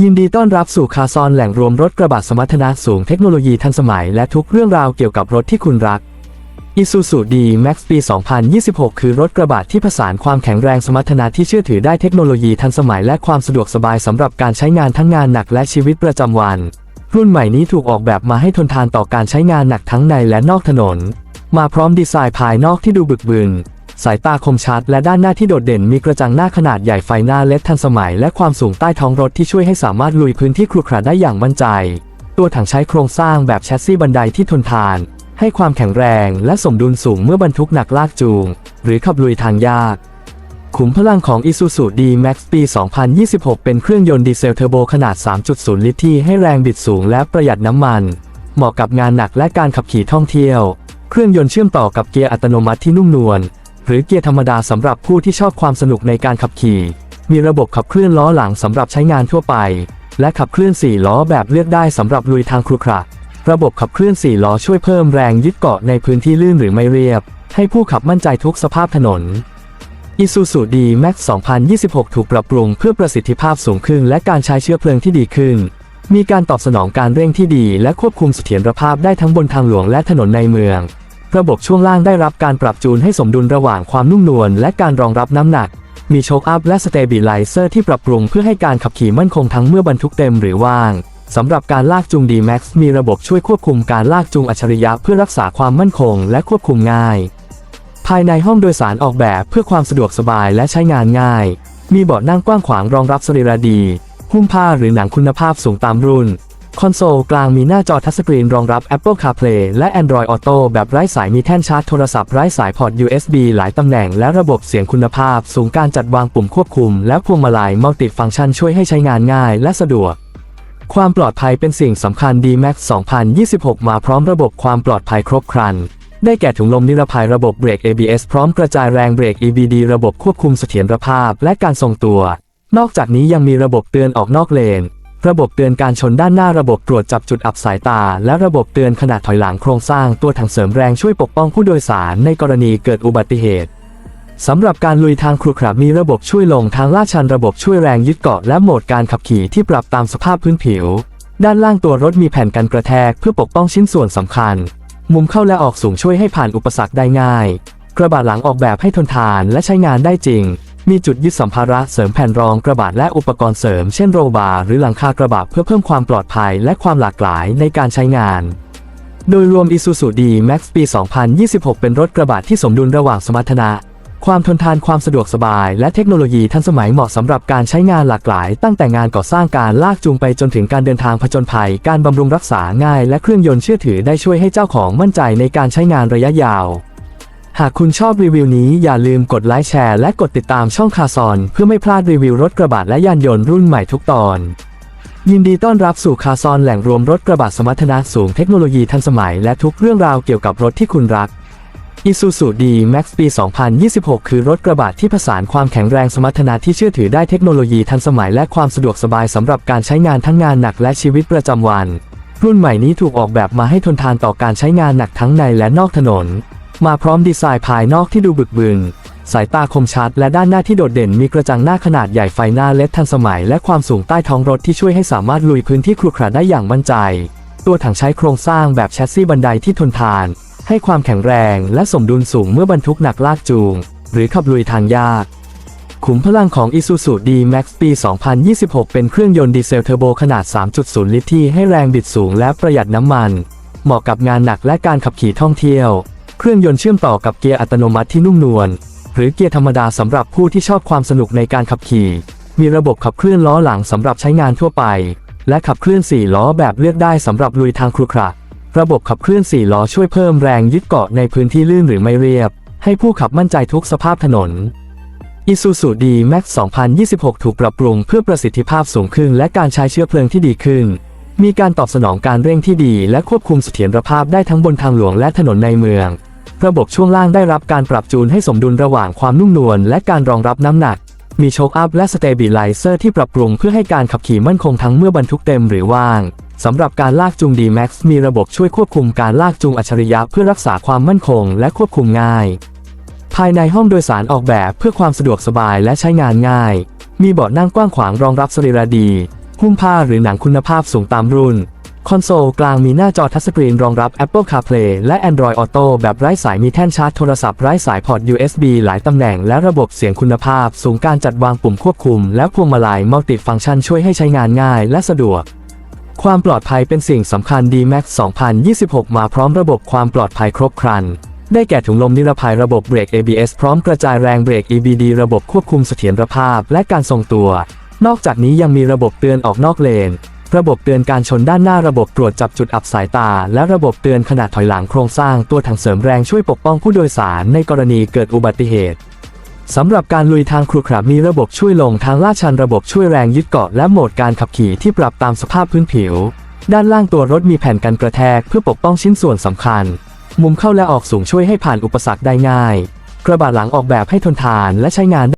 ยินดีต้อนรับสู่คาซอนแหล่งรวมรถกระบะสมรรถนะสูงเทคโนโลยีทันสมัยและทุกเรื่องราวเกี่ยวกับรถที่คุณรัก Isuzu D-Max ปี 2026 คือรถกระบะที่ผสานความแข็งแรงสมรรถนะที่เชื่อถือได้เทคโนโลยีทันสมัยและความสะดวกสบายสำหรับการใช้งานทั้งงานหนักและชีวิตประจำวัน รุ่นใหม่นี้ถูกออกแบบมาให้ทนทานต่อการใช้งานหนักทั้งในและนอกถนน มาพร้อมดีไซน์ภายนอกที่ดูบึกบึน สายตาคมชัดและด้านหน้าที่โดดเด่นมีกระจังหน้าขนาดใหญ่ไฟหน้าเล็ดทันสมัย และความสูงใต้ท้องรถที่ช่วยให้สามารถลุยพื้นที่ครุขระได้อย่างมั่นใจ ตัวถังใช้โครงสร้างแบบแชสซีบันไดที่ทนทาน ให้ความแข็งแรงและสมดุลสูงเมื่อบรรทุกหนักลากจูง หรือขับลุยทางยากขุมพลังของ Isuzu D-Max ปี 2026 เป็นเครื่องยนต์ดีเซลเทอร์โบขนาด 3.0 ลิตรที่ให้แรงบิดสูงและประหยัดน้ำมัน เหมาะกับงานหนักและการขับขี่ท่องเที่ยว เครื่องยนต์เชื่อมต่อกับเกียร์อัตโนมัติที่นุ่มนวล หรือเกียร์ธรรมดาสำหรับผู้ที่ชอบความสนุกในการขับขี่ มีระบบขับเคลื่อนล้อหลังสำหรับใช้งานทั่วไป และขับเคลื่อน 4 ล้อแบบเลือกได้สำหรับลุยทางครุขระระบบขับเคลื่อน 4 ล้อช่วยเพิ่มแรงยึดเกาะในพื้นที่ลื่นหรือไม่เรียบ ให้ผู้ขับมั่นใจทุกสภาพถนน Isuzu D-Max 2026 ถูกปรับปรุงเพื่อประสิทธิภาพสูงขึ้น และการใช้เชื้อเพลิงที่ดีขึ้น มีการตอบสนองการเร่งที่ดี และควบคุมเสถียรภาพได้ทั้งบนทางหลวงและถนนในเมือง ระบบช่วงล่างได้รับการปรับจูนให้สมดุลระหว่างความนุ่มนวลและการรองรับน้ำหนัก มีโชคอัพและสเตเบลไลเซอร์ที่ปรับปรุงเพื่อให้การขับขี่มั่นคงทั้งเมื่อบรรทุกเต็มหรือว่างสำหรับการลากจูง D-Max มีระบบช่วยควบคุมการลากจูงอัจฉริยะเพื่อรักษาความมั่นคงและควบคุมง่าย ภายในห้องโดยสารออกแบบเพื่อความสะดวกสบายและใช้งานง่าย มีเบาะนั่งกว้างขวางรองรับสรีระดี หุ้มผ้าหรือหนังคุณภาพสูงตามรุ่น คอนโซลกลางมีหน้าจอทัชสกรีนรองรับ Apple CarPlay และ Android Auto แบบไร้สายมีแท่นชาร์จโทรศัพท์ไร้สายพอร์ต USB หลายตำแหน่งและระบบเสียงคุณภาพ สูงการจัดวางปุ่มควบคุม และพวงมาลัยมัลติฟังก์ชันช่วยให้ใช้งานง่ายและสะดวก ความปลอดภัยเป็นสิ่งสำคัญ D-Max 2026 มาพร้อมระบบความปลอดภัยครบครัน ได้แก่ถุงลมนิรภัยระบบเบรก ABS พร้อมกระจายแรงเบรก EBD ระบบควบคุมเสถียรภาพ และการทรงตัว นอกจากนี้ยังมีระบบเตือนออกนอกเลน ระบบเตือนการชนด้านหน้าระบบตรวจจับจุดอับสายตา และระบบเตือนขนาดถอยหลังโครงสร้างตัวถังเสริมแรงช่วยปกป้องผู้โดยสารในกรณีเกิดอุบัติเหตุสำหรับการลุยทางครุขระมีระบบช่วยลงทางลาดชันระบบช่วยแรงยึดเกาะและโหมดการขับขี่ที่ปรับตามสภาพพื้นผิว ด้านล่างตัวรถมีแผ่นกันกระแทกเพื่อปกป้องชิ้นส่วนสำคัญ มุมเข้าและออกสูงช่วยให้ผ่านอุปสรรคได้ง่าย กระบะหลังออกแบบให้ทนทานและใช้งานได้จริง มีจุดยึดสัมภาระเสริมแผ่นรองกระบะและอุปกรณ์เสริม เช่นโรบาร์หรือหลังคากระบะเพื่อเพิ่มความปลอดภัยและความหลากหลายในการใช้งาน โดยรวม Isuzu D-Max ปี 2026 เป็นรถกระบะที่สมดุลระหว่างสมรรถนะ ความทนทานความสะดวกสบาย และเทคโนโลยีทันสมัยเหมาะสำหรับการใช้งานหลากหลาย ตั้งแต่งานก่อสร้างการลากจูงไปจนถึงการเดินทางผจญภัย การบำรุงรักษาง่าย และเครื่องยนต์เชื่อถือได้ช่วยให้เจ้าของมั่นใจในการใช้งานระยะยาว หากคุณชอบรีวิวนี้อย่าลืมกดไลค์แชร์และกดติดตามช่องคาซอน เพื่อไม่พลาดรีวิวรถกระบะและยานยนต์รุ่นใหม่ทุกตอน ยินดีต้อนรับสู่คาซอนแหล่งรวมรถกระบะสมรรถนะสูงเทคโนโลยีทันสมัยและทุกเรื่องราวเกี่ยวกับรถที่คุณรัก Isuzu D-Max ปี 2026 คือรถกระบะที่ผสานความแข็งแรงสมรรถนะที่เชื่อถือได้เทคโนโลยีทันสมัยและความสะดวกสบายสำหรับการใช้งานทั้งงานหนักและชีวิตประจำวัน รุ่นใหม่นี้ถูกออกแบบมาให้ทนทานต่อการใช้งานหนักทั้งในและนอกถนน มาพร้อมดีไซน์ภายนอกที่ดูบึกบึนสายตาคมชัดและด้านหน้าที่โดดเด่นมีกระจังหน้าขนาดใหญ่ไฟหน้าเล็ดทันสมัย และความสูงใต้ท้องรถที่ช่วยให้สามารถลุยพื้นที่ครุขระได้อย่างมั่นใจ ตัวถังใช้โครงสร้างแบบแชสซีบันไดที่ทนทาน ให้ความแข็งแรงและสมดุลสูงเมื่อบรรทุกหนักลากจูง หรือขับลุยทางยากขุมพลังของ Isuzu D-Max ปี 2026 เป็นเครื่องยนต์ดีเซลเทอร์โบขนาด 3.0 ลิตรที่ให้แรงบิดสูงและประหยัดน้ำมัน เหมาะกับงานหนักและการขับขี่ท่องเที่ยว เครื่องยนต์เชื่อมต่อกับเกียร์อัตโนมัติที่นุ่มนวล หรือเกียร์ธรรมดาสำหรับผู้ที่ชอบความสนุกในการขับขี่ มีระบบขับเคลื่อนล้อหลังสำหรับใช้งานทั่วไป และขับเคลื่อน 4 ล้อแบบเลือกได้สำหรับลุยทางครุขระระบบขับเคลื่อน 4 ล้อช่วยเพิ่มแรงยึดเกาะในพื้นที่ลื่นหรือไม่เรียบ ให้ผู้ขับมั่นใจทุกสภาพถนน Isuzu D-Max 2026 ถูกปรับปรุงเพื่อประสิทธิภาพสูงขึ้น และการใช้เชื้อเพลิงที่ดีขึ้น มีการตอบสนองการเร่งที่ดี และควบคุมเสถียรภาพได้ทั้งบนทางหลวงและถนนในเมือง ระบบช่วงล่างได้รับการปรับจูนให้สมดุลระหว่างความนุ่มนวลและการรองรับน้ำหนัก มีโชคอัพและสเตเบลไลเซอร์ที่ปรับปรุงเพื่อให้การขับขี่มั่นคงทั้งเมื่อบรรทุกเต็มหรือว่างสำหรับการลากจูง D-Max มีระบบช่วยควบคุมการลากจูงอัจฉริยะเพื่อรักษาความมั่นคงและควบคุมง่าย ภายในห้องโดยสารออกแบบเพื่อความสะดวกสบายและใช้งานง่าย มีเบาะนั่งกว้างขวางรองรับสรีระดี หุ้มผ้าหรือหนังคุณภาพสูงตามรุ่น คอนโซลกลางมีหน้าจอทัชสกรีนรองรับ Apple CarPlay และ Android Auto แบบไร้สายมีแท่นชาร์จโทรศัพท์ไร้สายพอร์ต USB หลายตำแหน่งและระบบเสียงคุณภาพ สูงการจัดวางปุ่มควบคุม และพวงมาลัยมัลติฟังก์ชันช่วยให้ใช้งานง่ายและสะดวก ความปลอดภัยเป็นสิ่งสำคัญ D-Max 2026 มาพร้อมระบบความปลอดภัยครบครัน ได้แก่ถุงลมนิรภัยระบบเบรก ABS พร้อมกระจายแรงเบรก EBD ระบบควบคุมเสถียรภาพ และการทรงตัว นอกจากนี้ยังมีระบบเตือนออกนอกเลน ระบบเตือนการชนด้านหน้าระบบตรวจจับจุดอับสายตา และระบบเตือนขนาดถอยหลังโครงสร้างตัวถังเสริมแรงช่วยปกป้องผู้โดยสารในกรณีเกิดอุบัติเหตุสำหรับการลุยทางครุขระมีระบบช่วยลงทางลาดชันระบบช่วยแรงยึดเกาะและโหมดการขับขี่ที่ปรับตามสภาพพื้นผิว ด้านล่างตัวรถมีแผ่นกันกระแทกเพื่อปกป้องชิ้นส่วนสำคัญ มุมเข้าและออกสูงช่วยให้ผ่านอุปสรรคได้ง่าย กระบะหลังออกแบบให้ทนทานและใช้งาน